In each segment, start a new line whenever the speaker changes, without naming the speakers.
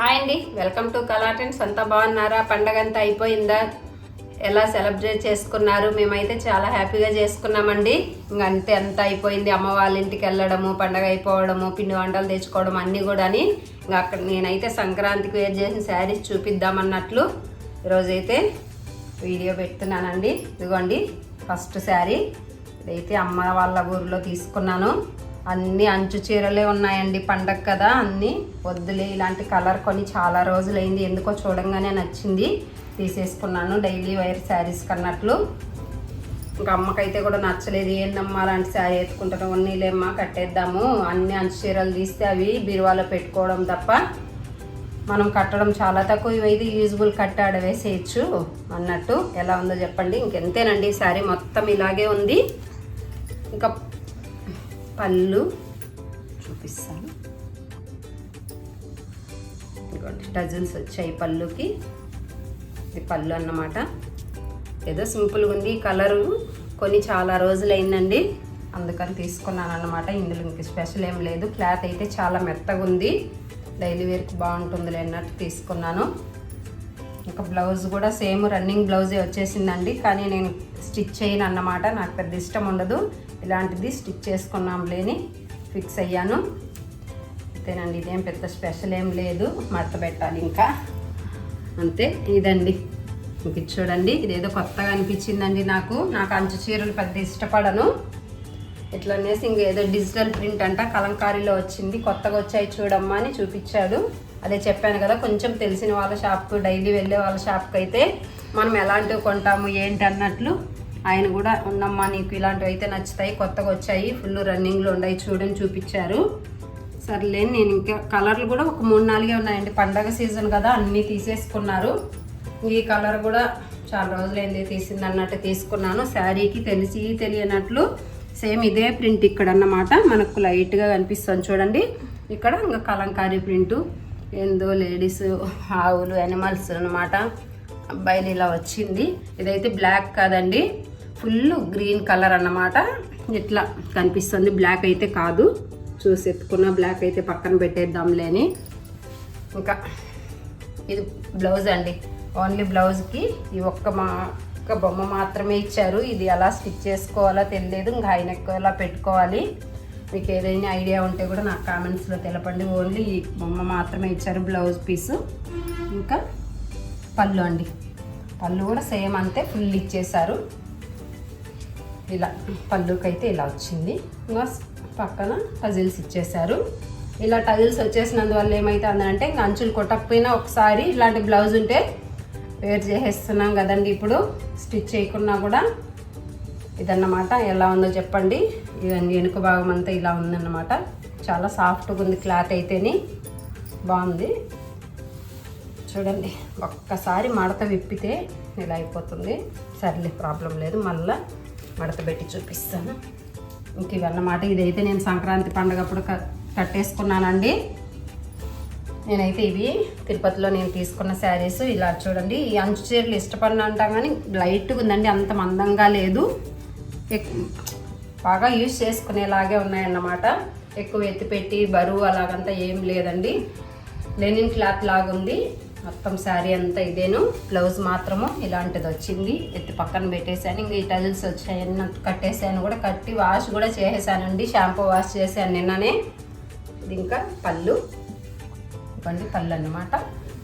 Hi అండి. Welcome to కలాటెంట్స్ అంతా బాగున్నారా? పండగ అంతా అయిపోయిందా? ఎలా సెలబ్రేట్ చేసుకున్నారు? మేమైతే చాలా హ్యాపీగా చేసుకున్నామండి. ఇంక అంతే అంతా అయిపోయింది. అమ్మ వాళ్ళ ఇంటికి వెళ్ళడము పండగ అయిపోవడము పిండి వంటలు తెచ్చుకోవడం అన్నీ కూడా అని ఇంకా అక్కడ నేనైతే సంక్రాంతికి వేర్ చేసిన శారీస్ చూపిద్దామన్నట్లు ఈరోజైతే వీడియో పెడుతున్నానండి. ఇదిగోండి ఫస్ట్ శారీ. ఇదైతే అమ్మ వాళ్ళ ఊరిలో తీసుకున్నాను. అన్ని అంచు చీరలే ఉన్నాయండి పండగ కదా అన్ని. వద్దులే ఇలాంటి కలర్ కొని చాలా రోజులైంది ఎందుకో చూడంగానే నచ్చింది. తీసేసుకున్నాను డైలీ వైర్ శారీస్ కన్నట్లు. ఇంకా అమ్మకైతే కూడా నచ్చలేదు ఏందమ్మా అలాంటి శారీ ఎత్తుకుంటాను ఉన్నీలేమ్మా కట్టేద్దాము. అన్ని అంచు చీరలు తీస్తే అవి బీరువాలో పెట్టుకోవడం తప్ప. మనం కట్టడం చాలా తక్కువ ఇవైతే యూజ్బుల్ కట్టాడ వేసేయచ్చు అన్నట్టు. ఎలా ఉందో చెప్పండి. ఇంకెంతేనండి ఈ శారీ? మొత్తం ఇలాగే ఉంది. ఇంకా పళ్ళు. చూపిస్తాను. ఇదిగోండి డజన్స్ వచ్చాయి పళ్ళుకి. ఇది పళ్ళు అన్నమాట. ఏదో సింపుల్గా ఉంది కలరు. కొన్ని చాలా రోజులైందండి. అందుకని తీసుకున్నాను అన్నమాట. ఇందులో ఇంక స్పెషల్ ఏం లేదు. క్లాత్ అయితే చాలా మెత్తగా ఉంది. డైలీ వేర్కి బాగుంటుంది అన్నట్టు తీసుకున్నాను. ఇంకా బ్లౌజ్ కూడా సేమ్ రన్నింగ్ బ్లౌజే వచ్చేసిందండి. కానీ నేను స్టిచ్ చేయను అన్నమాట. నాకు పెద్ద ఇష్టం ఉండదు. ఇలాంటిది స్టిచ్ చేసుకున్నాం లేని ఫిక్స్ అయ్యాను. అంతేనండి ఇదేం పెద్ద స్పెషల్ ఏం లేదు మడత పెట్టాలి ఇంకా. అంతే ఇదండి. ఇంక చూడండి ఇదేదో కొత్తగా అనిపించిందండి నాకు. నాకు అంచు చీరలు పెద్ద ఇష్టపడను. ఇట్లా అనేసి ఇంకేదో డిజిటల్ ప్రింట్ అంట కలంకారీలో వచ్చింది. కొత్తగా వచ్చాయి చూడమ్మా అని చూపించాడు. అదే చెప్పాను కదా కొంచెం తెలిసిన వాళ్ళ షాప్కు డైలీ వెళ్ళే వాళ్ళ షాప్కి అయితే మనం ఎలాంటివి కొంటాము ఏంటి అన్నట్లు. ఆయన కూడా ఉన్నమ్మా నీకు ఇలాంటివి అయితే నచ్చుతాయి కొత్తగా వచ్చాయి ఫుల్ రన్నింగ్లో ఉన్నాయి చూడని చూపించారు. సర్లే నేను ఇంకా కలర్లు కూడా ఒక మూడు నాలుగే ఉన్నాయండి. పండగ సీజన్ కదా అన్నీ తీసేసుకున్నారు. ఈ కలర్ కూడా చాలా రోజులైంది తీసింది అన్నట్టు తీసుకున్నాను. శారీకి తెలిసి తెలియనట్లు సేమ్ ఇదే ప్రింట్ ఇక్కడ అన్నమాట మనకు లైట్గా కనిపిస్తుంది చూడండి. ఇక్కడ ఇంకా కలంకారీ ప్రింటు ఏందో లేడీస్ ఆవులు అనిమల్స్ అన్నమాట. అబ్బాయిలు ఇలా వచ్చింది. ఇదైతే బ్లాక్ కాదండి. ఫుల్ గ్రీన్ కలర్ అన్నమాట. ఇట్లా కనిపిస్తుంది. బ్లాక్ అయితే కాదు. చూసి ఎత్తుకున్న బ్లాక్ అయితే పక్కన పెట్టేద్దాంలేని ఇంకా ఇది బ్లౌజ్ అండి. ఓన్లీ బ్లౌజ్కి ఈ ఒక్క మా ఒక్క బొమ్మ మాత్రమే ఇచ్చారు. ఇది ఎలా స్టిచ్ చేసుకోవాలో తెలియదు. ఇంకా ఆయన ఎలా పెట్టుకోవాలి. మీకు ఏదైనా ఐడియా ఉంటే కూడా నాకు కామెంట్స్లో తెలపండి. ఓన్లీ ఈ బొమ్మ మాత్రమే ఇచ్చారు బ్లౌజ్ పీసు. ఇంకా పళ్ళు అండి. పళ్ళు కూడా సేమ్ అంతే. ఫుల్ ఇచ్చేసారు ఇలా పళ్ళుకైతే ఇలా వచ్చింది. ఇంకా పక్కన టజిల్స్ ఇచ్చేసారు ఇలా టజిల్స్ వచ్చేసినందువల్ల ఏమైతే అంటే ఇంకా అంచులు కొట్టకపోయినా ఒకసారి ఇలాంటి బ్లౌజ్ ఉంటే వేర్ చేసేస్తున్నాం కదండి ఇప్పుడు. స్టిచ్ చేయకున్నా కూడా ఇదన్నమాట. ఎలా ఉందో చెప్పండి. ఇవన్నీ వెనుక భాగం అంతా ఇలా ఉందన్నమాట. చాలా సాఫ్ట్గా ఉంది క్లాత్ అయితేనే. బాగుంది. చూడండి ఒక్కసారి మడత విప్పితే ఇలా అయిపోతుంది. సర్లే ప్రాబ్లం లేదు. మళ్ళీ మడత పెట్టి చూపిస్తాను. ఇంక ఇవన్నమాట. ఇదైతే నేను సంక్రాంతి పండగప్పుడు క కట్టేసుకున్నానండి. నేనైతే ఇవి తిరుపతిలో నేను తీసుకున్న శారీస్. ఇలా చూడండి. ఈ అంచు చీరలు ఇష్టపడిన అంటాం కానీ లైట్గా ఉందండి. అంత మందంగా లేదు. బాగా యూజ్ చేసుకునేలాగే ఉన్నాయన్నమాట. ఎక్కువ ఎత్తిపెట్టి బరువు అలాగంతా ఏం లేదండి. లెనిన్ క్లాత్ లాగా ఉంది మొత్తం శారీ అంతా ఇదేను. బ్లౌజ్ మాత్రము ఇలాంటిది వచ్చింది. ఎత్తి పక్కన పెట్టేశాను. ఇంక ఈ టజిల్స్ వచ్చాయని కట్టేసాను కూడా. కట్టి వాష్ కూడా చేసేసానండి. షాంపూ వాష్ చేశాను నిన్ననే. ఇది ఇంకా పళ్ళు. ఇవ్వండి పళ్ళు అన్నమాట.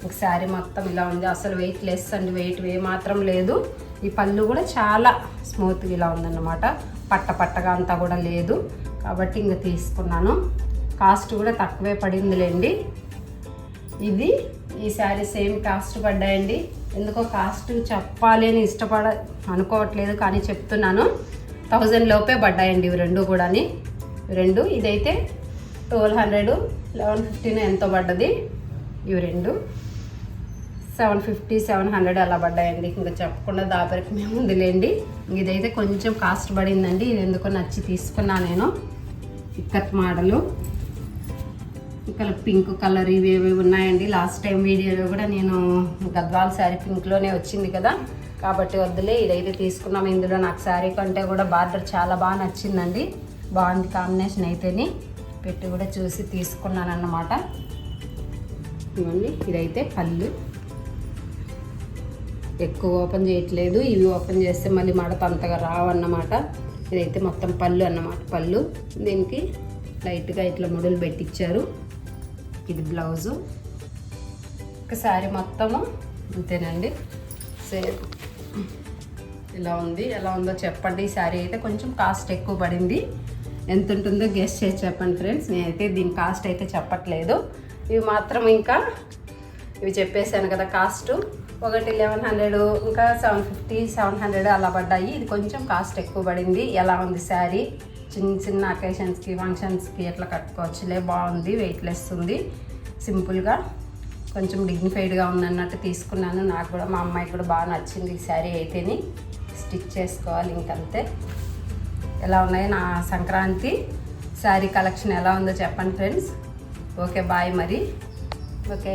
ఇంక శారీ మొత్తం ఇలా ఉంది. అసలు వెయిట్ లెస్ అండి. వెయిట్ ఏ మాత్రం లేదు. ఈ పళ్ళు కూడా చాలా స్మూత్గా ఇలా ఉందన్నమాట. పట్ట పట్టగా అంతా కూడా లేదు. కాబట్టి ఇంక తీసుకున్నాను. కాస్ట్ కూడా తక్కువే పడిందిలేండి. ఇది ఈ శారీ సేమ్ కాస్ట్ పడ్డాయండి. ఎందుకో కాస్ట్ చెప్పాలి అని ఇష్టపడ అనుకోవట్లేదు కానీ చెప్తున్నాను. థౌజండ్ లోపే పడ్డాయండి ఇవి రెండు కూడాని. రెండు ఇదైతే ట్వెల్వ్ హండ్రెడ్ లెవెన్ ఫిఫ్టీన్ ఎంతో పడ్డది. ఇవి రెండు. సెవెన్ ఫిఫ్టీ సెవెన్ హండ్రెడ్ అలా పడ్డాయండి. ఇంకా చెప్పకుండా దాపరికి మేము ఉందిలేండి ఇదైతే కొంచెం కాస్ట్ పడిందండి. ఇది ఎందుకో నచ్చి తీసుకున్నా నేను. ఇక్కత్ మోడలు. ఇక్కడ పింక్ కలర్ ఇవి ఉన్నాయండి. లాస్ట్ టైం వీడియోలో కూడా నేను గద్వాల్ శారీ పింక్లోనే వచ్చింది కదా. కాబట్టి వద్దులే ఇదైతే తీసుకున్నాం. ఇందులో నాకు శారీ కంటే కూడా బార్డర్ చాలా బాగా నచ్చిందండి. బాగుంది కాంబినేషన్ అయితేని. పెట్టి కూడా చూసి తీసుకున్నాను అన్నమాట ఇవ్వండి ఇదైతే పళ్ళు. ఎక్కువ ఓపెన్ చేయట్లేదు. ఇవి ఓపెన్ చేస్తే మళ్ళీ మడత అంతగా రావన్నమాట. ఇదైతే మొత్తం పళ్ళు అన్నమాట పళ్ళు. దీనికి లైట్గా ఇట్లా ముడులు పెట్టించారు ఇది బ్లౌజు. ఒక శారీ మొత్తము అంతేనండి. సేమ్ ఇలా ఉంది. ఎలా ఉందో చెప్పండి. ఈ శారీ అయితే కొంచెం కాస్ట్ ఎక్కువ పడింది. ఎంత ఉంటుందో గెస్ట్ చేసి చెప్పండి ఫ్రెండ్స్. నేనైతే దీని కాస్ట్ అయితే చెప్పట్లేదు. ఇవి మాత్రం ఇంకా ఇవి చెప్పేశాను కదా కాస్ట్. ఒకటి లెవెన్ హండ్రెడ్ ఇంకా సెవెన్ ఫిఫ్టీ సెవెన్ హండ్రెడ్ అలా పడ్డాయి. ఇది కొంచెం కాస్ట్ ఎక్కువ పడింది. ఎలా ఉంది శారీ చిన్న చిన్న అకేషన్స్కి ఫంక్షన్స్కి ఎట్లా కట్టుకోవచ్చులే బాగుంది వెయిట్లెస్ ఉంది. సింపుల్గా కొంచెం డిగ్నిఫైడ్గా ఉందన్నట్టు తీసుకున్నాను. నాకు కూడా మా అమ్మాయికి కూడా బాగా నచ్చింది ఈ శారీ అయితేని. స్టిచ్ చేసుకోవాలి ఇంకంతే. ఎలా ఉన్నాయి నా సంక్రాంతి శారీ కలెక్షన్ ఎలా ఉందో చెప్పండి ఫ్రెండ్స్ ఓకే బాయ్ మరి. ఓకే